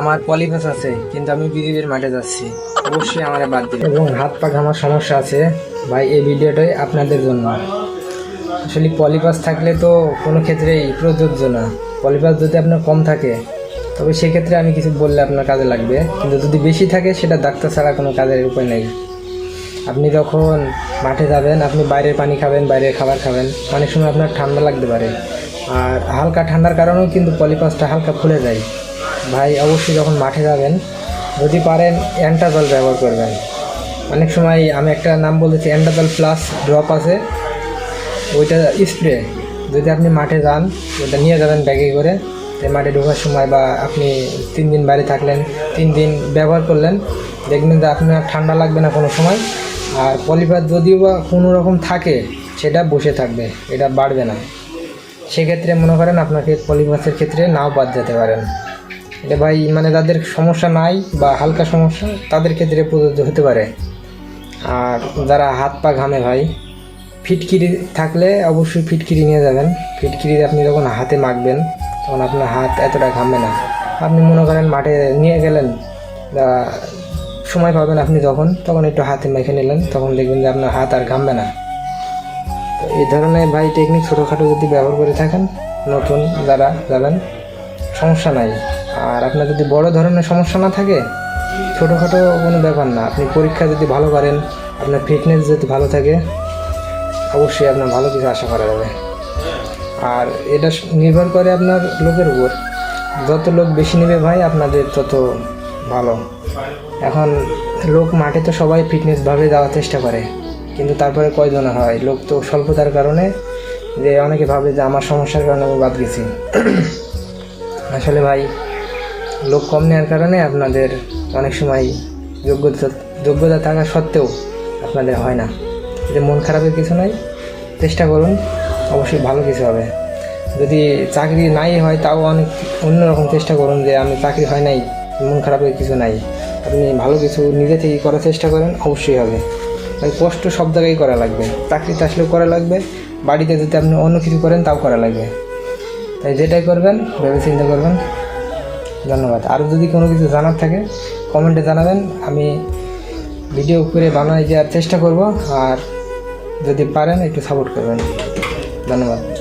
আমার পলিপাস আছে, কিন্তু আমি বিদ্যুতের মাঠে যাচ্ছি। অবশ্যই আমার বাদ দিবে এবং হাত পা ঘামার সমস্যা আছে। ভাই, এই ভিডিওটাই আপনাদের জন্য। আসলে পলিপাস থাকলে তো কোনো ক্ষেত্রেই প্রযোজ্য না। পলিপাস যদি আপনার কম থাকে, তবে সেক্ষেত্রে আমি কিছু বললে আপনার কাজে লাগবে। কিন্তু যদি বেশি থাকে, সেটা ডাক্তার ছাড়া কোনো কাজের উপায় নেই। আপনি যখন মাঠে যাবেন, আপনি বাইরের পানি খাবেন, বাইরের খাবার খাবেন, অনেক সময় আপনার ঠান্ডা লাগতে পারে। আর হালকা ঠান্ডার কারণেও কিন্তু পলিপাসটা হালকা ফুলে যায়। ভাই অবশ্যই যখন মাঠে যাবেন, যদি পারেন অ্যান্টাজল ব্যবহার করবেন। অনেক সময় আমি একটা নাম বলেছি অ্যান্টাজল প্লাস ড্রপ আছে। ওইটা স্প্রে যদি আপনি মাঠে যান ওটা নিয়ে যাবেন ব্যাগে করে। মাঠে ঢোকার সময় বা আপনি তিন দিন বাইরে থাকলেন, তিন দিন ব্যবহার করলেন, দেখবেন যে আপনার ঠান্ডা লাগবে না কোনো সময়। আর পলিপাস যদিও বা কোনো রকম থাকে, সেটা বসে থাকবে, এটা বাড়বে না। সেক্ষেত্রে মনে করেন আপনাকে পলিপাসের ক্ষেত্রে নাও বাদ যেতে পারেন। এটা ভাই মানে যাদের সমস্যা নাই বা হালকা সমস্যা, তাদের ক্ষেত্রে প্রযোজ্য হতে পারে। আর যারা হাত পা ঘামে ভাই, ফিটকিরি থাকলে অবশ্যই ফিটকিরি নিয়ে যাবেন। ফিটকিরি আপনি যখন হাতে মাখবেন, তখন আপনার হাত এতটা ঘামবে না। আপনি মনে করেন মাঠে নিয়ে গেলেন সময় পাবেন আপনি যখন, তখন একটু হাতে মেখে নিলেন, তখন দেখবেন যে আপনার হাত আর ঘামবে না। তো এই ধরনের ভাই টেকনিক ছোটোখাটো যদি ব্যবহার করে থাকেন, নতুন যারা যাবেন, সমস্যা নাই। আর আপনার যদি বড় ধরনের সমস্যা না থাকে, ছোটোখাটো কোনো ব্যাপার না। আপনি পরীক্ষা যদি ভালো করেন, আপনার ফিটনেস যদি ভালো থাকে, অবশ্যই আপনার ভালো কিছু আশা করা যাবে। আর এটা নির্ভর করে আপনার লোকের উপর। যত লোক বেশি নেবে ভাই, আপনাদের তত ভালো। এখন লোক মাঠে তো সবাই ফিটনেসভাবে যাওয়ার চেষ্টা করে। কিন্তু তারপরে কয়জন হয়? লোক তো স্বল্পতার কারণে যে অনেকে ভাবে যে আমার সমস্যার কারণে আমি বাদ গেছি। আসলে ভাই লোক কম নেওয়ার কারণে আপনাদের অনেক সময় যোগ্যতা যোগ্যতা থাকা সত্ত্বেও আপনাদের হয় না। যে মন খারাপের কিছু নাই, চেষ্টা করুন, অবশ্যই ভালো কিছু হবে। যদি চাকরি নাই হয়, তাও অনেক অন্যরকম চেষ্টা করুন যে আমি চাকরি হয় নাই, মন খারাপের কিছু নাই। আপনি ভালো কিছু নিজে থেকে করার চেষ্টা করেন, অবশ্যই হবে। তাই কষ্ট সব জায়গায় করা লাগবে। চাকরিতে আসলেও করা লাগবে, বাড়িতে যদি আপনি অন্য কিছু করেন, তাও করা লাগবে। তাই যেটাই করবেন, ভেবে চিন্তা করবেন। ধন্যবাদ। আরও যদি কোনো কিছু জানার থাকে কমেন্টে জানাবেন। আমি ভিডিও করে বানাই দেওয়ার চেষ্টা করব। আর যদি পারেন, একটু সাপোর্ট করবেন। ধন্যবাদ।